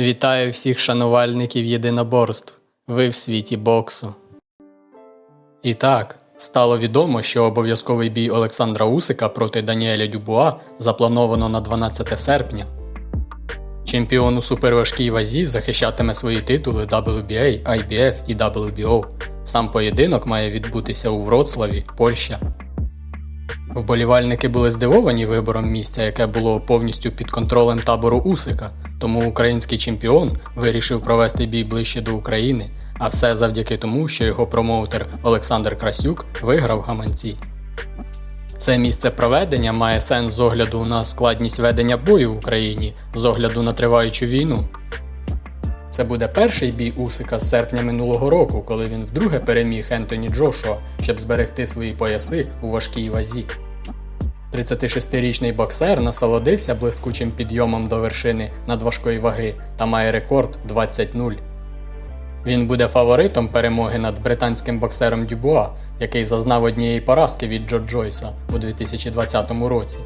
Вітаю всіх шанувальників єдиноборств. Ви в світі боксу. І так, стало відомо, що обов'язковий бій Олександра Усика проти Даніеля Дюбуа заплановано на 12 серпня. Чемпіон у суперважкій вазі захищатиме свої титули WBA, IBF і WBO. Сам поєдинок має відбутися у Вроцлаві, Польща. Вболівальники були здивовані вибором місця, яке було повністю під контролем табору Усика, тому український чемпіон вирішив провести бій ближче до України, а все завдяки тому, що його промоутер Олександр Красюк виграв гаманці. Це місце проведення має сенс з огляду на складність ведення бою в Україні, з огляду на триваючу війну. Це буде перший бій Усика з серпня минулого року, коли він вдруге переміг Ентоні Джошуа, щоб зберегти свої пояси у важкій вазі. 36-річний боксер насолодився блискучим підйомом до вершини надважкої ваги та має рекорд 20-0. Він буде фаворитом перемоги над британським боксером Дюбуа, який зазнав однієї поразки від Джо Джойса у 2020 році.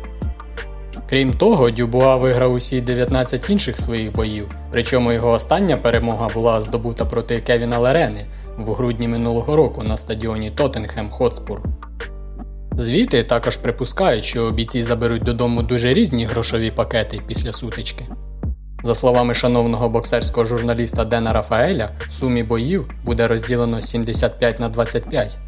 Крім того, Дюбуа виграв усі 19 інших своїх боїв, причому його остання перемога була здобута проти Кевіна Лерени в грудні минулого року на стадіоні Тоттенхем Хотспур. Звіти також припускають, що бійці заберуть додому дуже різні грошові пакети після сутички. За словами шановного боксерського журналіста Дена Рафаеля, в сумі боїв буде розділено 75 на 25.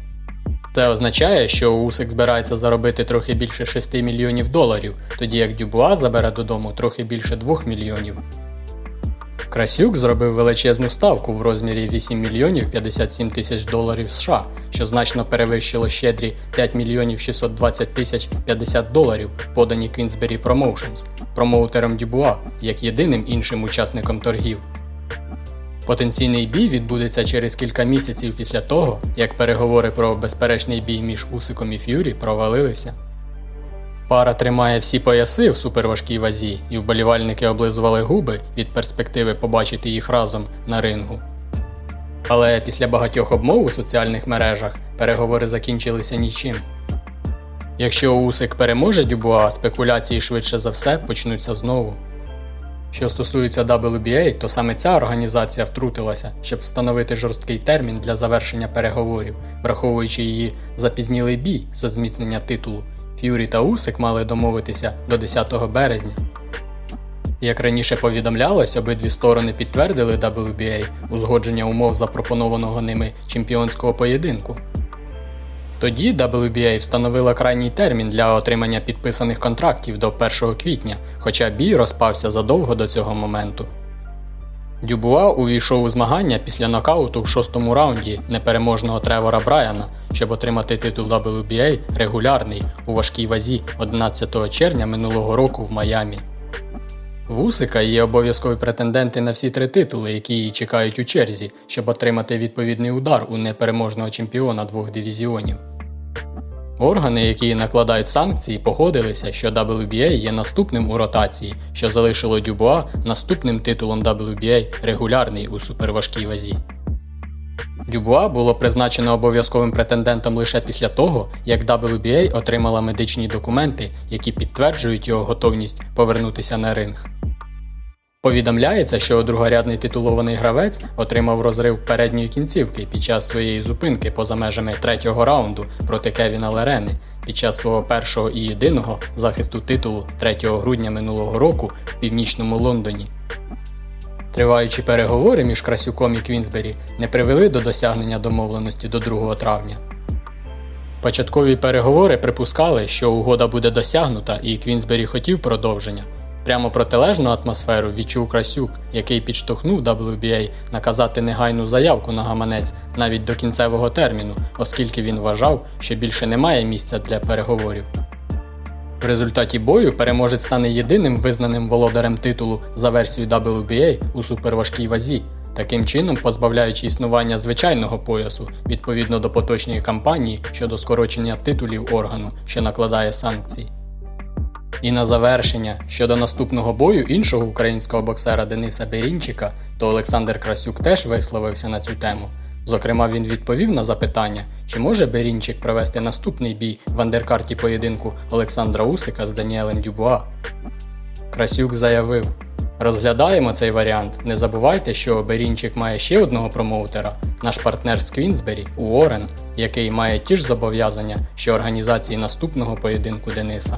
Це означає, що Усик збирається заробити трохи більше 6 мільйонів доларів, тоді як Дюбуа забере додому трохи більше 2 мільйонів. Красюк зробив величезну ставку в розмірі 8 мільйонів 57 тисяч доларів США, що значно перевищило щедрі 5 мільйонів 620 тисяч 50 доларів, подані Queensberry Promotions, промоутером Дюбуа, як єдиним іншим учасником торгів. Потенційний бій відбудеться через кілька місяців після того, як переговори про безперечний бій між Усиком і Ф'юрі провалилися. Пара тримає всі пояси в суперважкій вазі, і вболівальники облизували губи від перспективи побачити їх разом на рингу. Але після багатьох обмов у соціальних мережах переговори закінчилися нічим. Якщо Усик переможе Дюбуа, спекуляції швидше за все почнуться знову. Що стосується WBA, то саме ця організація втрутилася, щоб встановити жорсткий термін для завершення переговорів, враховуючи її запізнілий бій за зміцнення титулу. Ф'юрі та Усик мали домовитися до 10 березня. Як раніше повідомлялось, обидві сторони підтвердили WBA узгодження умов запропонованого ними чемпіонського поєдинку. Тоді WBA встановила крайній термін для отримання підписаних контрактів до 1 квітня, хоча бій розпався задовго до цього моменту. Дюбуа увійшов у змагання після нокауту в шостому раунді непереможного Тревора Брайана, щоб отримати титул WBA регулярний у важкій вазі 11 червня минулого року в Майамі. В Усика є обов'язкові претенденти на всі три титули, які її чекають у черзі, щоб отримати відповідний удар у непереможного чемпіона двох дивізіонів. Органи, які накладають санкції, погодилися, що WBA є наступним у ротації, що залишило Дюбуа наступним титулом WBA регулярний у суперважкій вазі. Дюбуа було призначено обов'язковим претендентом лише після того, як WBA отримала медичні документи, які підтверджують його готовність повернутися на ринг. Повідомляється, що другорядний титулований гравець отримав розрив передньої кінцівки під час своєї зупинки поза межами третього раунду проти Кевіна Лерени під час свого першого і єдиного захисту титулу 3 грудня минулого року в північному Лондоні. Триваючі переговори між Красюком і Квінсбері не привели до досягнення домовленості до 2 травня. Початкові переговори припускали, що угода буде досягнута, і Квінсбері хотів продовження. Прямо протилежну атмосферу відчув Красюк, який підштовхнув WBA наказати негайну заявку на гаманець навіть до кінцевого терміну, оскільки він вважав, що більше немає місця для переговорів. В результаті бою переможець стане єдиним визнаним володарем титулу за версією WBA у суперважкій вазі, таким чином позбавляючи існування звичайного поясу відповідно до поточної кампанії щодо скорочення титулів органу, що накладає санкції. І на завершення щодо наступного бою іншого українського боксера Дениса Берінчика, то Олександр Красюк теж висловився на цю тему. Зокрема, він відповів на запитання, чи може Берінчик провести наступний бій в андеркарті поєдинку Олександра Усика з Даніелем Дюбуа. Красюк заявив: Розглядаємо цей варіант. Не забувайте, що Берінчик має ще одного промоутера, наш партнер з Квінсбері Уоррен, який має ті ж зобов'язання, що організації наступного поєдинку Дениса.